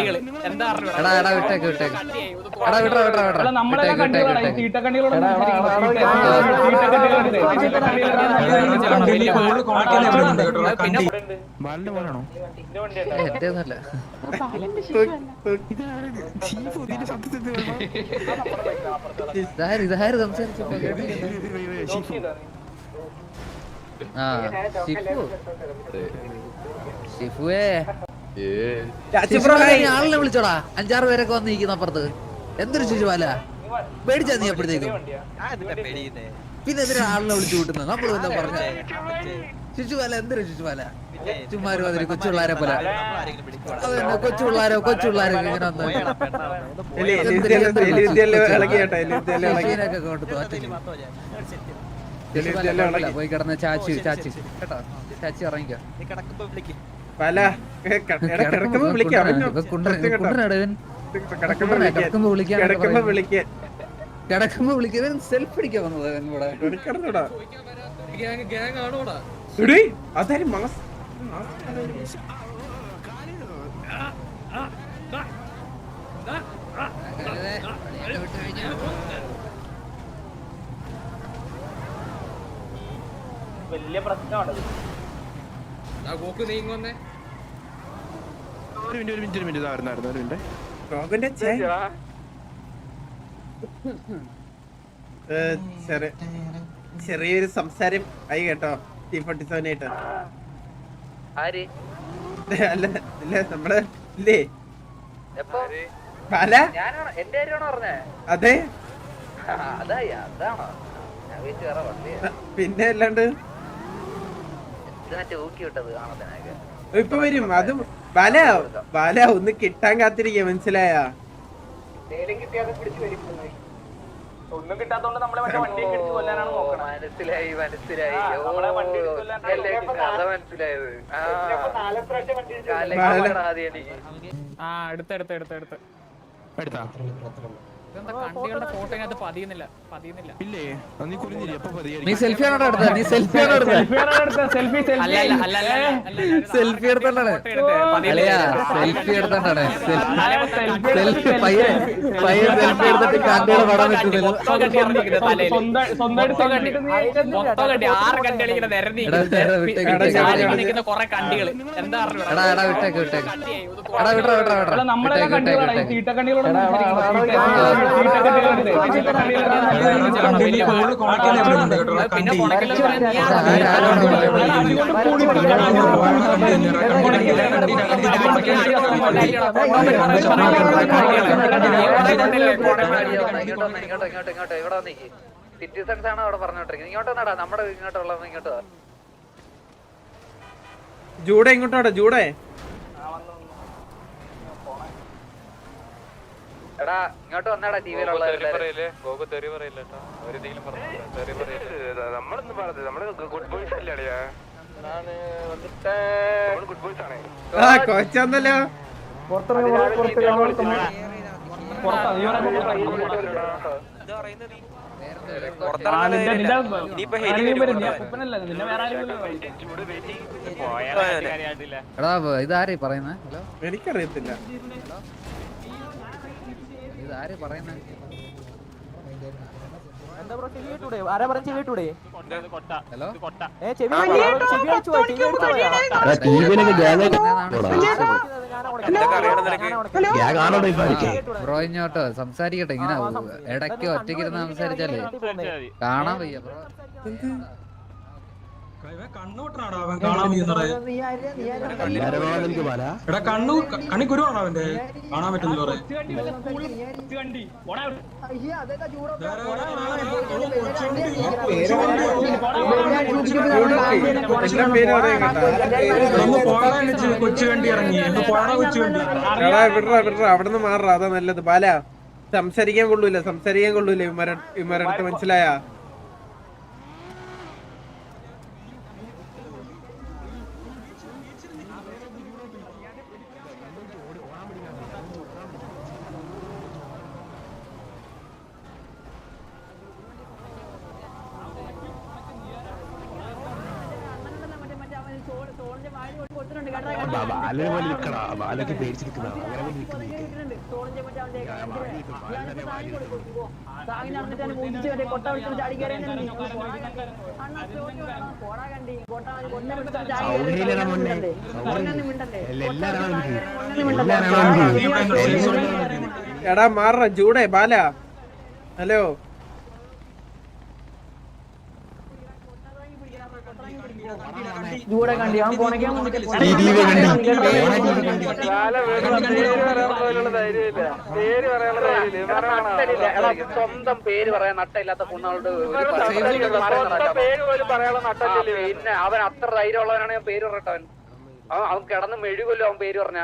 കണ്ടികൾ എന്താ അറിഞ്ഞൂടാ? എടാ എടാ വിട്ടേക്ക് വിട്ടേക്ക് കണ്ടിയായി, ഇത് എടാ വിട്രാ വിട്രാ വിട്രാ അല്ല നമ്മളെല്ലാം വിട്ടേക്ക് വിട്ടേക്ക് കണ്ടികളാണ് ഈ വിട്ടേക്ക് തീട്ടക്കണ്ണികളോട് എന്റേന്നല്ല ഇതാര് ഇതാര് സംസാരിച്ചു ആ ഷിഫു ഷിഫുവേ ആളിനെ വിളിച്ചോടാ. അഞ്ചാറ് പേരൊക്കെ വന്നിരിക്കുന്ന അപ്പുറത്ത്. എന്തൊരു ശിശുപാല? പേടിച്ചാ നീ അപ്പോഴത്തേക്കും പിന്നെ എന്തിനാ ആളിനെ വിളിച്ചു കൂട്ടുന്നത്? നമ്മൾ എന്താ പറഞ്ഞ ശിശുപാല എന്തൊരു ശിശുപാല? ചുമ്മാരും അതിന് കൊച്ചു പിള്ളാരെ പോലെ. അതന്നെ കൊച്ചു പിള്ളാരോ കൊച്ചു പിള്ളാരോ. ഇങ്ങനെ വന്ന് കുഴപ്പമില്ല, പോയി കിടന്ന ചാച്ചി ചാച്ചി. കേട്ടോ. ചാച്ചി ഇറങ്ങിക്കോ പല കിടക്കുമ്പോ വിളിക്കാം. വിളിക്കാൻ കിടക്കുമ്പോ വിളിക്കാൻ കിടക്കുമ്പോ വിളിക്കാൻ സെൽഫ് അടിക്കാൻ വന്നത് അവൻ ഇവിടെ. കിടന്നൂടാ. എടീ, അതാരും മാസ് വലിയ ഒരു മിനിറ്റ് ഒരു മിനിറ്റ് ഒരു മിനിറ്റ്. ഒരു മിനിറ്റ് റോബിന്റെ ചേ ചെറിയൊരു സംസാരം ആയി കേട്ടോ. ടി ഫോർട്ടി സെവൻ ആയിട്ട്. ആര്? അല്ല ഇല്ല നമ്മൾ ഇല്ലേ? പല അതെ. പിന്നെ അല്ലാണ്ട് ഇത് മറ്റേ ഊക്കി വിട്ടത് കാണത്തിനൊക്കെ ഇപ്പൊ വരും. അത് വല വല ഒന്ന് കിട്ടാൻ കാത്തിരിക്കുക മനസ്സിലായ? ഒന്നും കിട്ടാത്തോണ്ട് നമ്മളെ മറ്റേ വണ്ടി എടുത്ത് കൊല്ലാനാണ് നോക്കണത് മനസ്സിലായി മനസ്സിലായി. മനസ്സിലായത്. ആ എടുത്ത് എടുത്ത് എടുത്ത് എടുത്ത്. എടുത്താ? ഇതെന്താ കണ്ടികളുടെ ഫോട്ടോ പതിയുന്നില്ല പതിയുന്നില്ല ഇല്ലേ നീ നീ സെൽഫി ആണോ നീ സെൽഫി ആണോ സെൽഫി സെൽഫി എടുത്തോണ്ടാണ് സെൽഫി എടുത്തോണ്ടാണ് സെൽഫി സെൽഫി പയ്യെ പയ്യെ സെൽഫി എടുത്തിട്ട് കണ്ടുകൾ പടം വെക്കുന്നത് കുറെ എന്താ? എടാ എടാ വിട്ടേക്ക് വിട്ടേക്ക് എടാ വിട്ടേക്ക് വിട്ടേക്ക് ഈ വിട്ടേക്ക് ഇങ്ങോട്ടോ ഇങ്ങോട്ടോ ഇങ്ങോട്ടോ ഇങ്ങോട്ടോ സിറ്റിസൺസ് ആണ് അവിടെ പറഞ്ഞോണ്ടിരിക്കുന്നത് ഇങ്ങോട്ട് വന്നാടാ നമ്മുടെ ഇങ്ങോട്ട് വാ. ജൂടെ ഇങ്ങോട്ടോടെ ജൂടെ എടാ ഇങ്ങോട്ട് വന്നാടാ ടിവിയിലുള്ള നമ്മളൊന്നും പറഞ്ഞത് നമ്മൾ ഗുഡ് ബോയ്സ് ഗുഡ് ബോയ്സ് ആണേ. ആ കൊച്ചന്നല്ലോ. നിന്നെ വേറെ ആരും എടാ ഇതാരേ പറയുന്നേ? ഹലോ? എനിക്കറിയത്തില്ല. ആരാ പോയാ ബ്രോ ഇങ്ങോട്ടോ സംസാരിക്കട്ടെ ഇങ്ങനെ ഇടയ്ക്ക് ഒറ്റയ്ക്കിരുന്ന് സംസാരിച്ചാലേ? കാണാൻ വയ്യ ബ്രോ. എടാ കണ്ണു കണ്ണി കുരുവാണോ അവന്റെ കാണാൻ പറ്റുന്നില്ല പോടാ ഇറങ്ങി. വിടറാ മാറാ അതാ നല്ലത്. ബാല സംസാരിക്കാൻ കൊള്ളൂല സംസാരിക്കാൻ കൊള്ളൂല മനസ്സിലായാ മനസ്സിലായ? ബാലനെ പോലെ നിൽക്കടാ ബാലൊക്കെ പേടിച്ചിരിക്കണ അങ്ങനെ പോലെ നിൽക്കുന്നു സൗകര്യമില്ലടാ മോനെ എല്ലാരും എടാ മാറ ജൂഡേ ബാല ഹലോ സ്വന്തം പേര് പറയാൻ നട്ടയില്ലാത്ത കുണ്ണോട് പേര് പോലും പറയാനുള്ള നട്ടല്ലേ പിന്നെ അവൻ അത്ര ധൈര്യമുള്ളവനാണ് ഞാൻ പേര് പറയട്ടെ അവൻ. അവൻ കിടന്ന് മെഴുകല്ലോ അവൻ പേര് പറഞ്ഞ.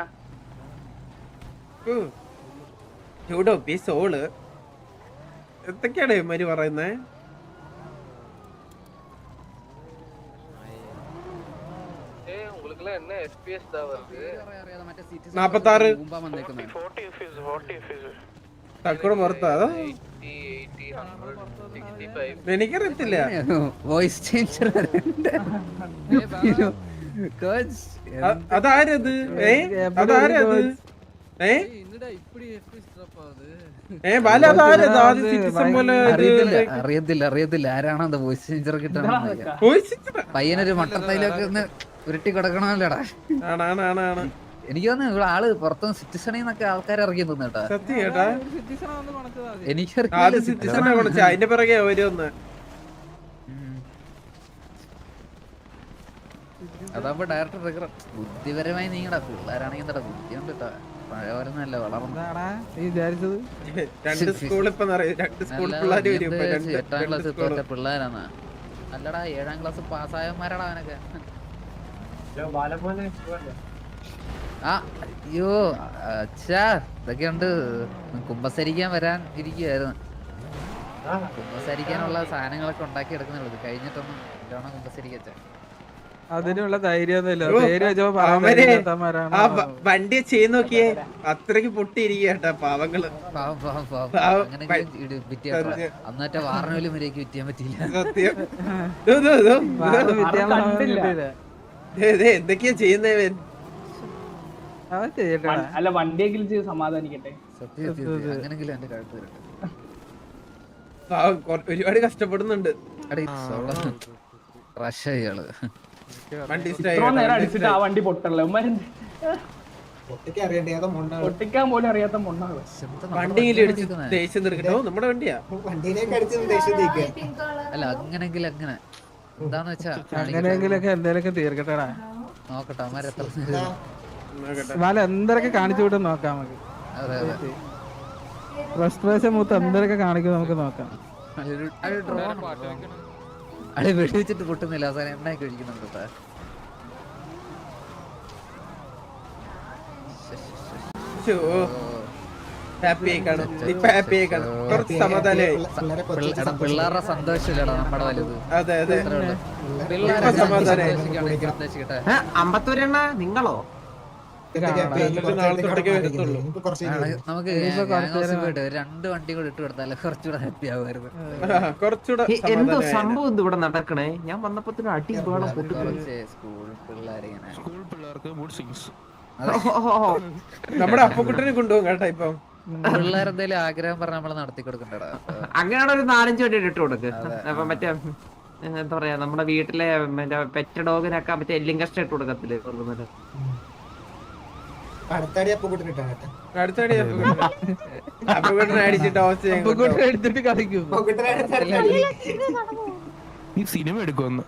എന്തൊക്കെയാണ് മരി പറയുന്നേ? നാപ്പത്താറ്. തക്കോട് പുറത്താ അതോ എനിക്കറിയത്തില്ല വോയിസ് ചേഞ്ചർ അതാരത് ഏ അതാരത് ഏ അറിയത്തില്ല അറിയത്തില്ല ആരാണോ ആരാണ് അത് വോയിസ് ചേഞ്ചർ ഇത്ര- പയ്യനൊരു മട്ടത്തൈലൊക്കെ ഒന്ന് ഉരുട്ടി കിടക്കണമല്ലോടാ? എനിക്ക് തോന്നുന്നു ഇവിടെ ആൾ പുറത്തും സിറ്റിസണിൽ നിന്നൊക്കെ ആൾക്കാർ ഇറങ്ങി തോന്നുട്ടാ എനിക്ക് അതിന്റെ പിറകെ വരുമെന്ന് അതാകുമ്പോ ഡയറക്ടർ ബുദ്ധിപരമായി നീങ്ങടാ. പിള്ളേരാണെങ്കിൽ എന്താ പഴയ പോലെ നല്ല വളർന്നു. എട്ടാം ക്ലാസ് സ്കൂൾ പിള്ളേരാണ് അല്ലടാ ഏഴാം ക്ലാസ് പാസ്സായവന്മാരാടാ അവനൊക്കെ. ആ അയ്യോ അച്ഛാ ഇതൊക്കെയുണ്ട് കുമ്പസരിക്കാൻ വരാൻ ഇരിക്കുവായിരുന്നു. കുമ്പസരിക്കാനുള്ള സാധനങ്ങളൊക്കെ ഉണ്ടാക്കി എടുക്കുന്നുള്ളത് കഴിഞ്ഞിട്ടൊന്നും കുമ്പസരിക്കാ കുമ്പസരിക്കച്ച അതിനുള്ള ധൈര്യമൊന്നുമില്ല വണ്ടി ചെയ്ത് നോക്കിയേ അത്രയ്ക്ക് പൊട്ടിയിരിക്കുക കേട്ടാ പാവങ്ങൾ. അന്നത്തെ വാറനോലും വരെയൊക്കെ വിറ്റിയാൻ പറ്റിയില്ല. സത്യം. എന്തൊക്കെയാ അല്ല വണ്ടിയെങ്കിലും ചെയ്ത് സമാധാനിക്കട്ടെ. ഒരുപാട് കഷ്ടപ്പെടുന്നുണ്ട്. വണ്ടി പൊട്ടല്ലേ? പൊട്ടിക്കാൻ പോലും അറിയാത്ത മൊണ്ണാണ്. വണ്ടിയിൽ ഇടിച്ച് ദേഷ്യം തീർക്കട്ടോ? നമ്മുടെ വണ്ടിയാ? അല്ല അങ്ങനെങ്കിൽ അങ്ങനെ. എന്താന്ന് വെച്ചാ. അങ്ങനെയെങ്കിലൊക്കെ എന്തേലൊക്കെ തീർക്കട്ടെടാ. നോക്കട്ടെ അവന്മാര് എത്ര നേരം വാല എന്തൊക്കെ കാണിച്ചു വിട്ട് നോക്കാം നമുക്ക്. അതെ അതെ. ഫ്രസ്ട്രേഷൻ മൂത്ത് എന്തൊക്കെ കാണിക്കും നമുക്ക് നോക്കാം. അടി വെടിവെച്ചിട്ട് പൊട്ടുന്നില്ല അവസാനം എണ്ണയൊക്കെ ഒഴിക്കുന്നുണ്ട് കേട്ടോ. ശ്ശോ, ഇപ്പൊ കുറച്ച് സമാധാനമായി. പിള്ളേരുടെ സന്തോഷമില്ലടാ നമ്മുടെ വലുത്. അതെ അതെ. പിള്ളേരെ നിങ്ങളോ? നമുക്ക് രണ്ട് വണ്ടി കൂടെ ഇട്ട് കൊടുത്താൽ കുറച്ചുകൂടെ ഹാപ്പി ആവുമായിരുന്നു. എന്തോ സംഭവം എന്ത് ഇവിടെ നടക്കണേ? ഞാൻ വന്നപ്പോ അടി സ്കൂൾ പിള്ളേർ സ്കൂൾ പിള്ളേർക്ക് നമ്മുടെ അപ്പക്കുട്ടനെ കൊണ്ടുപോകും കേട്ടോ ഇപ്പം. പിള്ളേരെന്തേലും ആഗ്രഹം പറഞ്ഞ നമ്മൾ നടത്തി കൊടുക്കണ്ടടാ. അങ്ങനെയാണ് ഒരു നാലഞ്ച് വണ്ടി ഇട്ട് കൊടുക്ക്. അപ്പൊ മറ്റേ എന്താ പറയാ നമ്മുടെ വീട്ടിലെ മറ്റേ പെറ്റ ഡോഗിനൊക്കെ മറ്റേ എല്ലും കഷ്ടം ഇട്ട് കൊടുക്കത്തില്ലേ കളിക്കും. നീ സിനിമ എടുക്കുമെന്ന്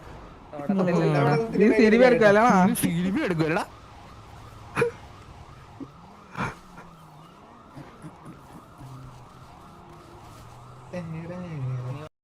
നീ സിനിമ എടുക്കുമല്ലോ നീ സിനിമ എടുക്കുമല്ലടാ